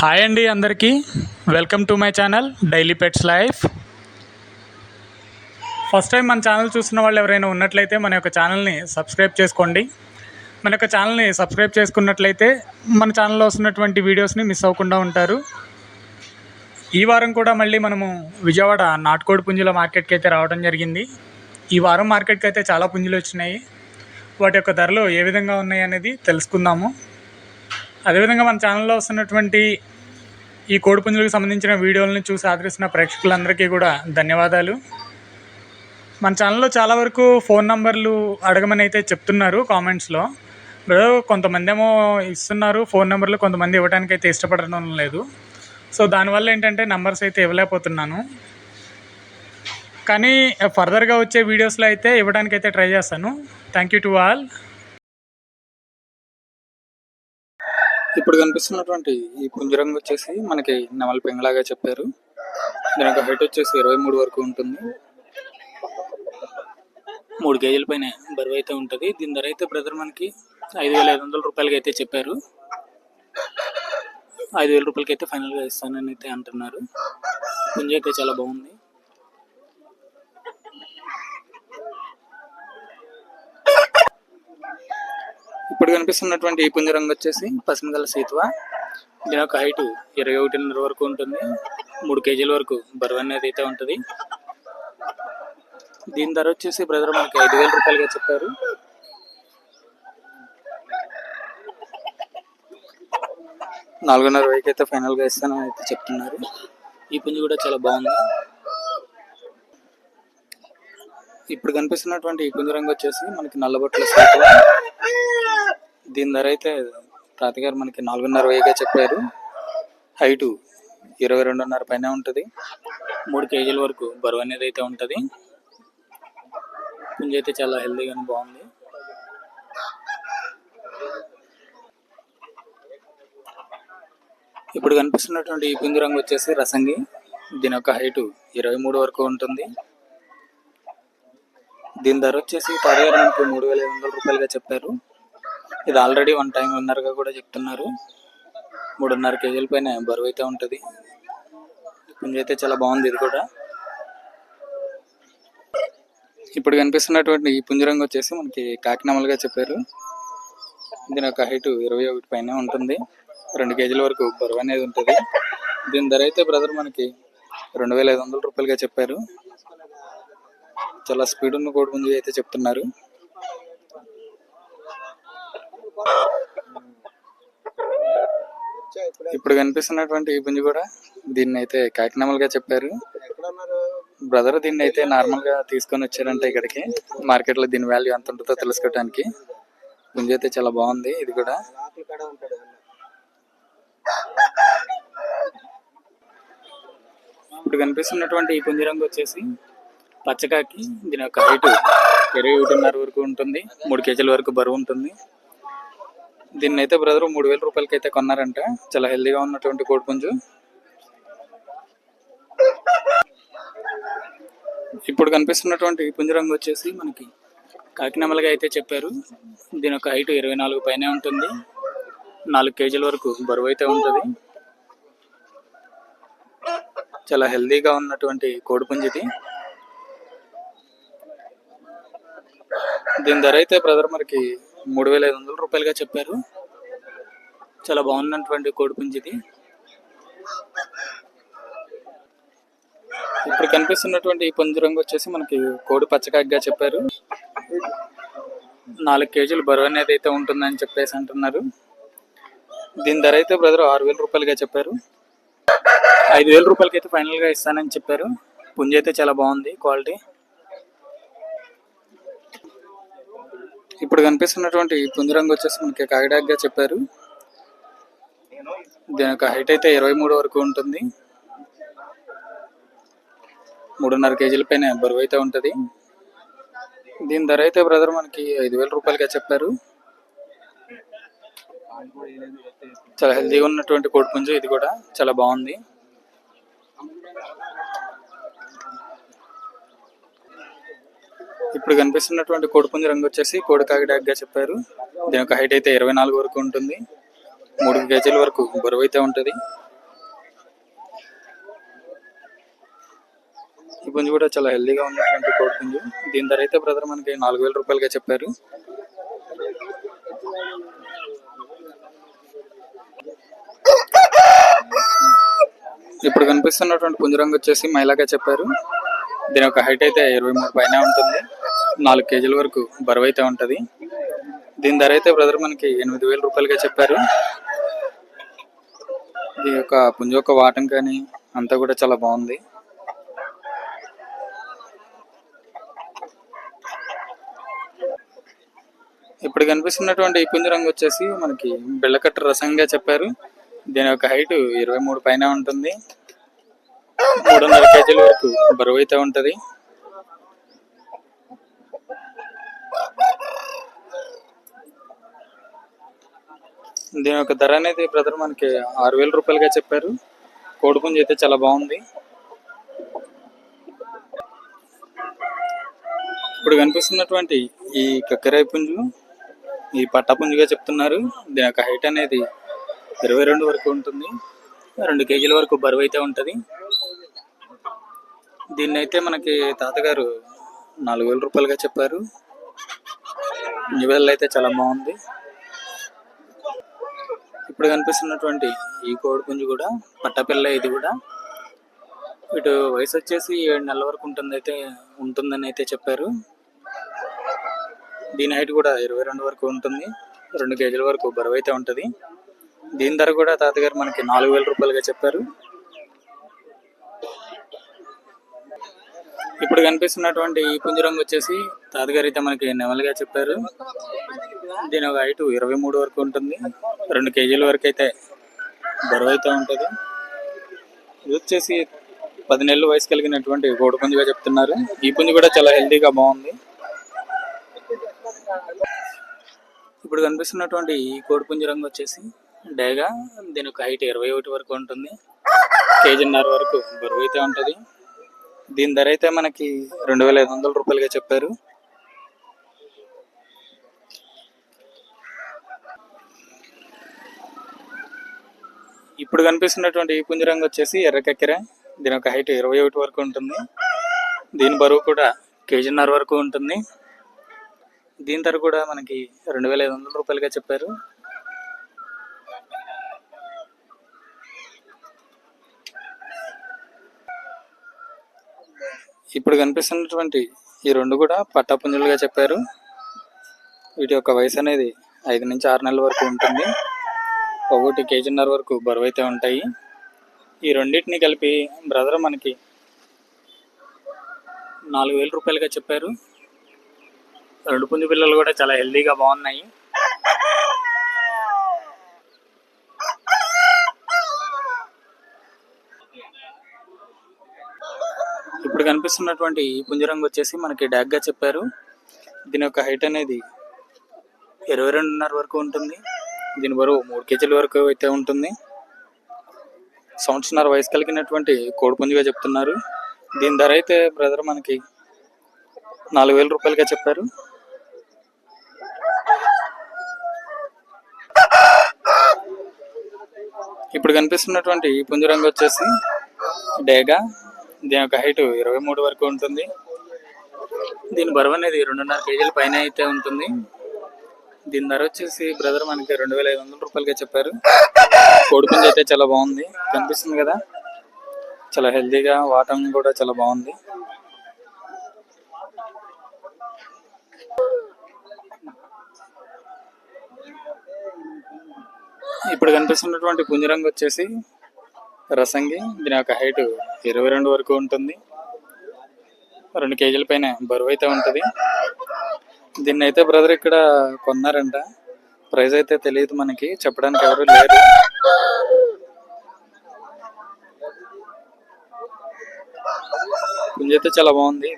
Hi అండి అందరికీ. Welcome to my channel daily pets life first time మన channel చూస్తున్న వాళ్ళు ఎవరైనా ఉన్నట్లయితే మన యొక్క ఛానల్ని సబ్స్క్రైబ్ చేసుకోండి. మన యొక్క ఛానల్ని సబ్స్క్రైబ్ చేసుకున్నట్లయితే మన ఛానల్లో వస్తున్నటువంటి వీడియోస్ని మిస్ అవ్వకుండా ఉంటారు. ఈ వారం కూడా మళ్ళీ మనము విజయవాడ నాటుకోడి పుంజుల మార్కెట్కి అయితే రావడం జరిగింది. ఈ వారం మార్కెట్కి అయితే చాలా పుంజులు వచ్చినాయి. వాటి యొక్క ధరలు ఏ విధంగా ఉన్నాయి అనేది తెలుసుకుందాము. అదేవిధంగా మన ఛానల్లో వస్తున్నటువంటి ఈ కోడిపుంజులకు సంబంధించిన వీడియోలను చూసి ఆదరిస్తున్న ప్రేక్షకులందరికీ కూడా ధన్యవాదాలు. మన ఛానల్లో చాలా వరకు ఫోన్ నంబర్లు అడగమని అయితే చెప్తున్నారు కామెంట్స్లో బ్రదర్ కొంతమంది ఏమో ఇస్తున్నారు ఫోన్ నెంబర్లు కొంతమంది ఇవ్వడానికి అయితే ఇష్టపడడం లేదు. సో దానివల్ల ఏంటంటే నంబర్స్ అయితే ఇవ్వలేకపోతున్నాను. కానీ ఫర్దర్గా వచ్చే వీడియోస్లో అయితే ఇవ్వడానికి అయితే ట్రై చేస్తాను. థ్యాంక్ యూ టు ఆల్ ఇప్పుడు కనిపిస్తున్నటువంటి ఈ పుంజరంగు వచ్చేసి మనకి నెమలి పెంగలాగా చెప్పారు. దీని యొక్క హైట్ వచ్చేసి ఇరవై మూడు వరకు ఉంటుంది. మూడు కేజీల పైన బరువు అయితే ఉంటుంది. దీని ధర అయితే బ్రదర్ మనకి ఐదు వేల ఐదు వందల రూపాయలకి అయితే చెప్పారు. ఐదు వేల రూపాయలకి అయితే ఫైనల్గా ఇస్తానని అయితే అంటున్నారు. పుంజ అయితే చాలా బాగుంది. ఇప్పుడు కనిపిస్తున్నటువంటి ఈ పుంజరంగు వచ్చేసి పసిమిదల సీతువ. దీని యొక్క హైట్ ఇరవై ఒకటిన్నర వరకు ఉంటుంది. మూడు కేజీల వరకు బరువు అనేది అయితే ఉంటుంది. దీని ధర వచ్చేసి బ్రదర్ మనకి ఐదు వేల రూపాయలుగా చెప్పారు. నాలుగున్నర వేలకి అయితే ఫైనల్గా ఇస్తానని అయితే చెప్తున్నారు. ఈ పుంజు కూడా చాలా బాగుంది. ఇప్పుడు కనిపిస్తున్నటువంటి ఈ పుంజు రంగు వచ్చేసి మనకి నల్లబొట్ల సీతువ. దీని ధర అయితే తాతగారు మనకి నాలుగున్నర వేగా చెప్పారు. హైటు ఇరవై రెండున్నర పైన ఉంటుంది. మూడు కేజీల వరకు బరువు అనేది అయితే ఉంటుంది. పుంజ అయితే చాలా హెల్దీగా బాగుంది. ఇప్పుడు కనిపిస్తున్నటువంటి ఈ పుంజు రంగు వచ్చేసి రసంగి. దీని యొక్క హైటు ఇరవై మూడు వరకు ఉంటుంది. దీని ధర వచ్చేసి తాతగారు మనకి మూడు వేల ఐదు వందల రూపాయలుగా చెప్పారు. ఇది ఆల్రెడీ వన్ టైం ఉన్నారుగా కూడా చెప్తున్నారు. మూడున్నర కేజీల పైన బరువు అయితే ఉంటుంది. పుంజ అయితే చాలా బాగుంది ఇది కూడా. ఇప్పుడు కనిపిస్తున్నటువంటి ఈ పుంజరంగు వచ్చేసి మనకి కాకినామలుగా చెప్పారు. దీని యొక్క హైట్ ఇరవై ఒకటి పైన ఉంటుంది. రెండు కేజీల వరకు బరువు అనేది ఉంటుంది. దీని ధర అయితే బ్రదర్ మనకి రెండు వేల ఐదు వందల రూపాయలుగా చెప్పారు. చాలా స్పీడ్ ఉన్న కోడి పుంజు అయితే చెప్తున్నారు. ఇప్పుడు కనిపిస్తున్నటువంటి ఈ పుంజు కూడా దీన్ని అయితే కాకినామలుగా చెప్పారు. బ్రదర్ దీన్ని అయితే నార్మల్గా తీసుకొని వచ్చారంటే ఇక్కడికి. మార్కెట్లో దీని వాల్యూ ఎంత ఉంటుందో తెలుసుకోవడానికి పుంజు అయితే చాలా బాగుంది ఇది కూడా. ఇప్పుడు కనిపిస్తున్నటువంటి ఈ పుంజు రంగు వచ్చేసి పచ్చకాకి దీని యొక్క హైట్ ఇరవై ఒకటిన్నర వరకు ఉంటుంది. మూడు కేజీల వరకు బరువు ఉంటుంది. దీన్ని అయితే బ్రదర్ మూడు వేల రూపాయలకి అయితే కొన్నారంట. చాలా హెల్దీగా ఉన్నటువంటి కోడిపుంజు. ఇప్పుడు కనిపిస్తున్నటువంటి పుంజరంగు పుంజు రంగు వచ్చేసి మనకి కాకినమలగా అయితే చెప్పారు. దీని యొక్క హైట్ ఇరవై నాలుగు పైనే ఉంటుంది. నాలుగు కేజీల వరకు బరువు అయితే ఉంటుంది. చాలా హెల్దీగా ఉన్నటువంటి కోడిపుంజిది దీని ధర అయితే బ్రదర్ మనకి మూడు వేల ఐదు వందల రూపాయలుగా చెప్పారు. చాలా బాగున్నటువంటి కోడిపుంజిది ఇప్పుడు కనిపిస్తున్నటువంటి ఈ పుంజు రంగు వచ్చేసి మనకి కోడి పచ్చకాగ్గా చెప్పారు. నాలుగు కేజీలు బరువు అనేది అయితే ఉంటుందని చెప్పేసి అంటున్నారు. దీని ధర అయితే బ్రదర్ ఆరు వేల రూపాయలుగా చెప్పారు. ఐదు వేల రూపాయలకి అయితే ఫైనల్గా ఇస్తానని చెప్పారు. పుంజు అయితే చాలా బాగుంది క్వాలిటీ. ఇప్పుడు కనిపిస్తున్నటువంటి ఈ పుంజు రంగు వచ్చేసి మనకి కాకిడాగ్గా చెప్పారు. దీని యొక్క హైట్ అయితే ఇరవై మూడు వరకు ఉంటుంది. మూడున్నర కేజీల పైన బరువు అయితే ఉంటుంది. దీని ధర అయితే బ్రదర్ మనకి ఐదు వేల రూపాయలుగా చెప్పారు. చాలా హెల్తీగా ఉన్నటువంటి కోడిపుంజు ఇది కూడా. చాలా బాగుంది. ఇప్పుడు కనిపిస్తున్నటువంటి కోడిపుంజి రంగు వచ్చేసి కోడికాకి డాగ్గా చెప్పారు. దీని యొక్క హైట్ అయితే ఇరవై నాలుగు వరకు ఉంటుంది. మూడు కేజీల వరకు బరువు అయితే ఉంటుంది. ఈ పుంజు కూడా చాలా హెల్దీగా ఉన్నటువంటి కోడిపుంజు. దీని ధర అయితే బ్రదర్ మనకి నాలుగు వేల రూపాయలుగా చెప్పారు. ఇప్పుడు కనిపిస్తున్నటువంటి పుంజరంగు వచ్చేసి మైలాగా చెప్పారు. దీని యొక్క హైట్ అయితే ఇరవై మూడు పైన ఉంటుంది. నాలుగు కేజీల వరకు బరువు అయితే ఉంటుంది. దీని ధర అయితే బ్రదర్ మనకి ఎనిమిది వేల రూపాయలుగా చెప్పారు. ఈ యొక్క పుంజు యొక్క వాటం కానీ అంతా కూడా చాలా బాగుంది. ఇప్పుడు కనిపిస్తున్నటువంటి ఈ పుంజు రంగు వచ్చేసి మనకి బిళ్ళకట్ట రసంగా చెప్పారు. దీని యొక్క హైట్ ఇరవై మూడు పైన ఉంటుంది. మూడున్నర కేజీల వరకు బరువు అయితే ఉంటుంది. దీని యొక్క ధర అనేది బ్రదర్ మనకి ఆరు వేల రూపాయలుగా చెప్పారు. కోడి పుంజు అయితే చాలా బాగుంది. ఇప్పుడు కనిపిస్తున్నటువంటి ఈ కక్కరాయి పుంజు ఈ పట్టాపుంజుగా చెప్తున్నారు. దీని యొక్క హైట్ అనేది ఇరవై రెండు వరకు ఉంటుంది. రెండు కేజీల వరకు బరువు అయితే ఉంటుంది. దీన్ని అయితే మనకి తాతగారు నాలుగు వేల రూపాయలుగా చెప్పారు. నివేదలు అయితే చాలా బాగుంది. ఇప్పుడు కనిపిస్తున్నటువంటి ఈ కోడి పుంజు కూడా పట్టపిల్ల ఇది కూడా. ఇటు వయసు వచ్చేసి ఏడు నెలల వరకు ఉంటుంది అయితే ఉంటుందని అయితే చెప్పారు. దీని హైట్ కూడా ఇరవై రెండు వరకు ఉంటుంది. రెండు కేజీల వరకు బరువు అయితే ఉంటుంది. దీని ధర కూడా తాతగారు మనకి నాలుగు వేల రూపాయలుగా చెప్పారు. ఇప్పుడు కనిపిస్తున్నటువంటి ఈ పుంజరంగు వచ్చేసి తాతగారు అయితే మనకి నెమలిగా చెప్పారు. దీని ఒక హైట్ ఇరవై మూడు వరకు ఉంటుంది. రెండు కేజీల వరకు అయితే బరువు అయితే ఉంటుంది. ఇది వచ్చేసి పది నెలల వయసు కలిగినటువంటి కోడి పుంజుగా చెప్తున్నారు. ఈ పుంజు కూడా చాలా హెల్తీగా బాగుంది. ఇప్పుడు కనిపిస్తున్నటువంటి ఈ కోడిపుంజు రంగు వచ్చేసి డేగా. దీని ఒక హైట్ ఇరవై ఒకటి వరకు ఉంటుంది. కేజీన్నర వరకు బరువు అయితే ఉంటుంది. దీని ధర అయితే మనకి రెండు వేల ఐదు వందల రూపాయలుగా చెప్పారు. ఇప్పుడు కనిపిస్తున్నటువంటి ఈ పుంజు రంగు వచ్చేసి ఎర్రకక్కెర. దీని యొక్క హైట్ ఇరవై ఒకటి వరకు ఉంటుంది. దీని బరువు కూడా కేజీన్నర వరకు ఉంటుంది. దీని ధర కూడా మనకి రెండు వేల ఐదు వందల రూపాయలుగా చెప్పారు. ఇప్పుడు కనిపిస్తున్నటువంటి ఈ రెండు కూడా పట్టాపుంజులుగా చెప్పారు. వీటి యొక్క వయసు అనేది ఐదు నుంచి ఆరు నెలల వరకు ఉంటుంది. ఒకటి కేజీన్నర వరకు బరువు అయితే ఉంటాయి. ఈ రెండింటిని కలిపి బ్రదర్ మనకి నాలుగు వేల రూపాయలుగా చెప్పారు. రెండు పుంజు పిల్లలు కూడా చాలా హెల్దీగా బాగున్నాయి. ఇప్పుడు కనిపిస్తున్నటువంటి ఈ పుంజరంగు వచ్చేసి మనకి డాగ్గా చెప్పారు. దీని యొక్క హైట్ అనేది ఇరవై రెండున్నర వరకు ఉంటుంది. దీని బరువు మూడు కేజీల వరకు అయితే ఉంటుంది. సంవత్సరాల వయసు కలిగినటువంటి కోడిపుంజిగా చెప్తున్నారు. దీని ధర అయితే బ్రదర్ మనకి నాలుగు వేల రూపాయలుగా చెప్పారు. ఇప్పుడు కనిపిస్తున్నటువంటి ఈ పుంజు రంగు వచ్చేసి డేగా. దీని యొక్క హైట్ ఇరవై మూడు వరకు ఉంటుంది. దీని బరువు అనేది రెండున్నర కేజీల పైన అయితే ఉంటుంది. దీని ధర వచ్చేసి బ్రదర్ మనకి రెండు వేల ఐదు వందల రూపాయలుగా చెప్పారు. కోడిపుంజ అయితే చాలా బాగుంది. కనిపిస్తుంది కదా? చాలా హెల్తీగా వాటం కూడా చాలా బాగుంది. ఇప్పుడు కనిపిస్తున్నటువంటి పుంజరంగు వచ్చేసి రసంగి. దీని యొక్క హైట్ ఇరవై రెండు వరకు ఉంటుంది. రెండు కేజీల పైన బరువు అయితే ఉంటుంది. దీన్ని అయితే బ్రదర్ ఇక్కడ కొన్నారంట. ప్రైస్ అయితే తెలియదు మనకి. చెప్పడానికి ఎవరు లేరు. పుంజ అయితే చాలా బాగుంది.